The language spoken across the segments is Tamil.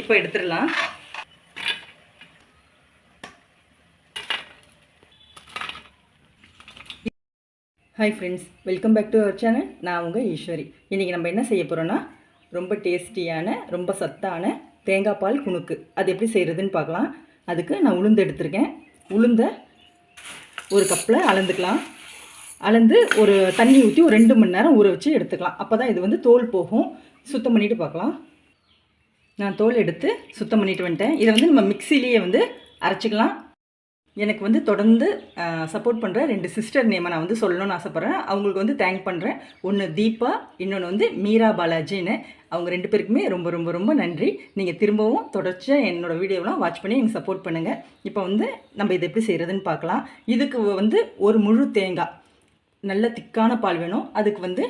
இப்போ எடுத்துடலாம். Hi friends welcome back to our channel நான் உங்கள் ஈஸ்வரி. இன்றைக்கி நம்ம என்ன செய்ய போகிறோன்னா ரொம்ப டேஸ்டியான ரொம்ப சத்தான தேங்காய் பால் குணுக்கு. அது எப்படி செய்கிறதுன்னு பார்க்கலாம். அதுக்கு நான் உளுந்து எடுத்திருக்கேன். உளுந்த ஒரு கப்பில் அளந்துக்கலாம். அளந்து ஒரு தண்ணி ஊற்றி ஒரு ரெண்டு மணி நேரம் ஊற வச்சு எடுத்துக்கலாம். அப்போ தான் இது வந்து தோல் போகும். சுத்தம் பண்ணிவிட்டு பார்க்கலாம். நான் தோல் எடுத்து சுத்தம் பண்ணிட்டு வந்துட்டேன். இதை வந்து நம்ம மிக்சிலேயே வந்து அரைச்சிக்கலாம். எனக்கு வந்து தொடர்ந்து சப்போர்ட் பண்ணுற ரெண்டு சிஸ்டர் நேமை நான் வந்து சொல்லணும்னு ஆசைப்பட்றேன். அவங்களுக்கு வந்து தேங்க் பண்ணுறேன் ஒன்று தீபா இன்னொன்று வந்து மீரா பாலாஜின்னு. அவங்க ரெண்டு பேருக்குமே ரொம்ப ரொம்ப ரொம்ப நன்றி. நீங்கள் திரும்பவும் தொடர்ச்சியாக என்னோடய வீடியோலாம் வாட்ச் பண்ணி எனக்கு சப்போர்ட் பண்ணுங்கள் இப்போ வந்து நம்ம இதை எப்படி செய்கிறதுன்னு பார்க்கலாம். இதுக்கு வந்து ஒரு முழு தேங்காய். நல்ல திக்கான பால் வேணும். அதுக்கு வந்து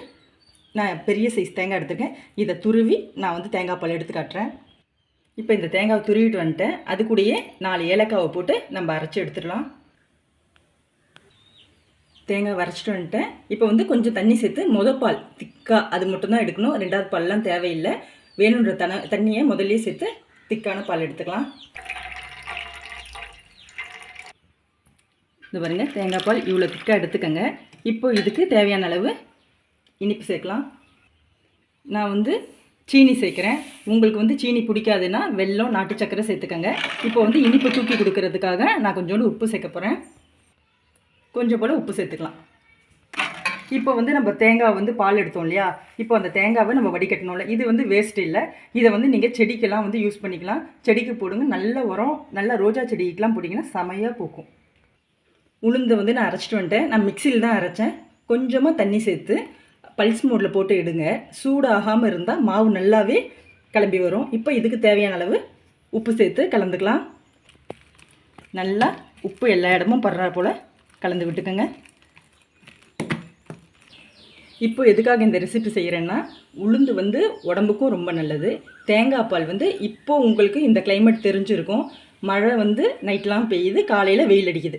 நான் பெரிய சைஸ் தேங்காய் எடுத்திருக்கேன். இதை துருவி நான் வந்து தேங்காய் பால் எடுத்து காட்டுறேன். இப்போ இந்த தேங்காவை துருவிட்டு வந்துட்டேன் அது கூடயே நாலு ஏலக்காவை போட்டு நம்ம அரைச்சி எடுத்துடலாம். தேங்காய் வரைச்சிட்டு வந்துட்டேன் இப்போ வந்து கொஞ்சம் தண்ணி சேர்த்து முத பால் திக்காக அது மட்டும்தான் எடுக்கணும். ரெண்டாவது பால்லாம் தேவையில்லை. வேணுன்ற தன தண்ணியை முதல்லையே சேர்த்து திக்கான பால் எடுத்துக்கலாம். இந்த பாருங்கள் தேங்காய் பால் இவ்வளோ திக்காக எடுத்துக்கோங்க. இப்போ இதுக்கு தேவையான அளவு இனிப்பு சேர்க்கலாம். நான் வந்து சீனி சேர்க்குறேன். உங்களுக்கு வந்து சீனி பிடிக்காதுன்னா வெல்லம் நாட்டு சக்கரை சேர்த்துக்கங்க. இப்போ வந்து இனிப்பு தூக்கி கொடுக்கறதுக்காக நான் கொஞ்சோண்டு உப்பு சேர்க்க போகிறேன் கொஞ்சம் போல் உப்பு சேர்த்துக்கலாம். இப்போ வந்து நம்ம தேங்காய் வந்து பால் எடுத்தோம் இல்லையா? இப்போ அந்த தேங்காவை நம்ம வடிகட்டணும்ல. இது வந்து வேஸ்ட் இல்லை. இதை வந்து நீங்கள் செடிக்கெல்லாம் வந்து யூஸ் பண்ணிக்கலாம். செடிக்கு போடுங்க. நல்ல உரம் நல்லா ரோஜா செடிக்கெலாம் போட்டிங்கன்னா செமையாக பூக்கும். உளுந்தை வந்து நான் அரைச்சிட்டு வந்துட்டேன். நான் மிக்சியில் தான் அரைச்சேன். கொஞ்சமாக தண்ணி சேர்த்து பல்ஸ் மோடில் போட்டு எடுங்க. சூடாகாமல் இருந்தால் மாவு நல்லாவே கிளம்பி வரும். இப்போ இதுக்கு தேவையான அளவு உப்பு சேர்த்து கலந்துக்கலாம். நல்லா உப்பு எல்லா இடமும் படுறா போல் கலந்து விட்டுக்கோங்க. இப்போ எதுக்காக இந்த ரெசிபி செய்கிறேன்னா உளுந்து வந்து உடம்புக்கும் ரொம்ப நல்லது. தேங்காய் பால் வந்து இப்போது உங்களுக்கு இந்த கிளைமேட் தெரிஞ்சிருக்கும். மழை வந்து நைட்லாம் பெய்யுது காலையில் வெயில் அடிக்குது.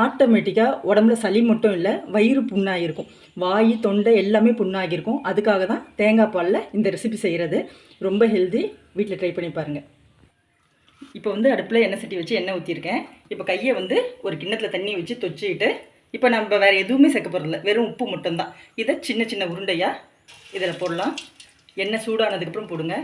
ஆட்டோமேட்டிக்காக உடம்புல சளி மட்டும் இல்லை வயிறு புண்ணாகிருக்கும் வாய் தொண்டை எல்லாமே புண்ணாகிருக்கும் அதுக்காக தான் தேங்காய் பாலில் இந்த ரெசிபி செய்கிறது ரொம்ப ஹெல்தி வீட்டில் ட்ரை பண்ணி பாருங்கள் இப்போ வந்து அடுப்பில் எண்ணெய் சட்டி வச்சு எண்ணெய் ஊற்றிருக்கேன் இப்போ கையை வந்து ஒரு கிண்ணத்தில் தண்ணி வச்சு தொச்சிக்கிட்டு இப்போ நம்ம வேறு எதுவுமே சேர்க்க போகிறதில்ல வெறும் உப்பு மட்டும்தான். இதை சின்ன சின்ன உருண்டையாக இதில் போடலாம். எண்ணெய் சூடானதுக்கப்புறம் போடுங்க.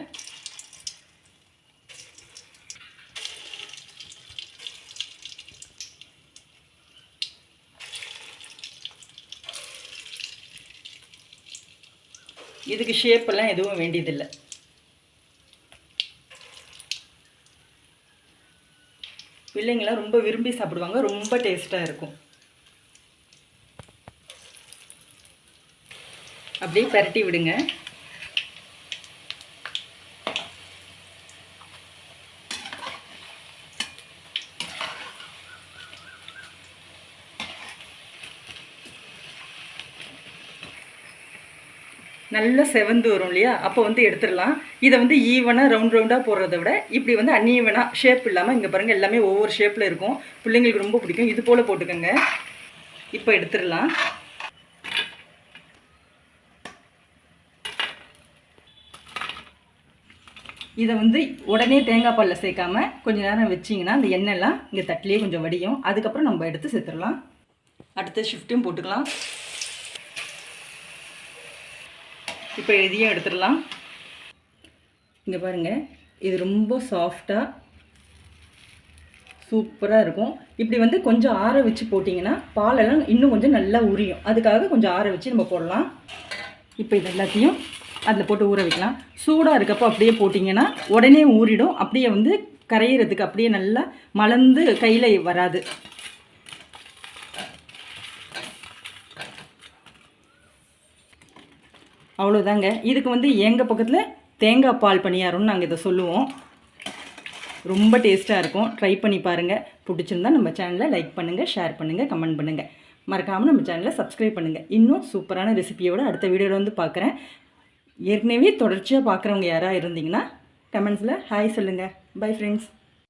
இதுக்கு ஷேப்பெல்லாம் எதுவும் வேண்டியதில்லை. பிள்ளைங்களாம் ரொம்ப விரும்பி சாப்பிடுவாங்க ரொம்ப டேஸ்ட்டாக இருக்கும். அப்படியே பரட்டி விடுங்க. நல்லா செவந்து வரும் இல்லையா? அப்போ வந்து எடுத்துடலாம். இதை வந்து ஈவனாக ரவுண்ட் ரவுண்டாக போடுறத விட இப்படி வந்து அன்ஈவனாக ஷேப் இல்லாமல் இங்கே பாருங்கள் எல்லாமே ஒவ்வொரு ஷேப்பில் இருக்கும். பிள்ளைங்களுக்கு ரொம்ப பிடிக்கும். இது போல் போட்டுக்கோங்க. இப்போ எடுத்துடலாம். இதை வந்து உடனே தேங்காய் பாலில் சேர்க்காம கொஞ்சம் நேரம் வச்சிங்கன்னா அந்த எண்ணெய்லாம் இங்கே தட்டிலே கொஞ்சம் வடியும். அதுக்கப்புறம் நம்ம எடுத்து சேர்த்துடலாம் அடுத்த ஷிஃப்ட்டும் போட்டுக்கலாம். இப்போ இதையும் எடுத்துடலாம். இங்கே பாருங்கள் இது ரொம்ப சாஃப்டாக சூப்பராக இருக்கும். இப்படி வந்து கொஞ்சம் ஆற வச்சு போட்டிங்கன்னா பாலெல்லாம் இன்னும் கொஞ்சம் நல்லா உரியும். அதுக்காக கொஞ்சம் ஆற வச்சு நம்ம போடலாம். இப்போ இது எல்லாத்தையும் அதில் போட்டு ஊற வைக்கலாம். சூடாக இருக்கப்போ அப்படியே போட்டிங்கன்னா உடனே ஊறிடும். அப்படியே வந்து கரையிறதுக்கு அப்படியே நல்லா மலர்ந்து கையில் வராது. அவ்வளோதாங்க இதுக்கு வந்து எங்கள் பக்கத்தில் தேங்காய் பால் பணியாரம்னு நாங்கள் இதை சொல்லுவோம். ரொம்ப டேஸ்ட்டாக இருக்கும். ட்ரை பண்ணி பாருங்கள் பிடிச்சிருந்தா நம்ம சேனலை லைக் பண்ணுங்கள் ஷேர் பண்ணுங்கள் கமெண்ட் பண்ணுங்கள் மறக்காமல் நம்ம சேனலை சப்ஸ்கிரைப் பண்ணுங்கள் இன்னும் சூப்பரான ரெசிபியோட அடுத்த வீடியோவில் வந்து பார்க்குறேன் ஏற்கனவே தொடர்ச்சியாக பார்க்குறவங்க யாராக இருந்தீங்கன்னா கமெண்ட்ஸில் ஹாய் சொல்லுங்கள் பை ஃப்ரெண்ட்ஸ்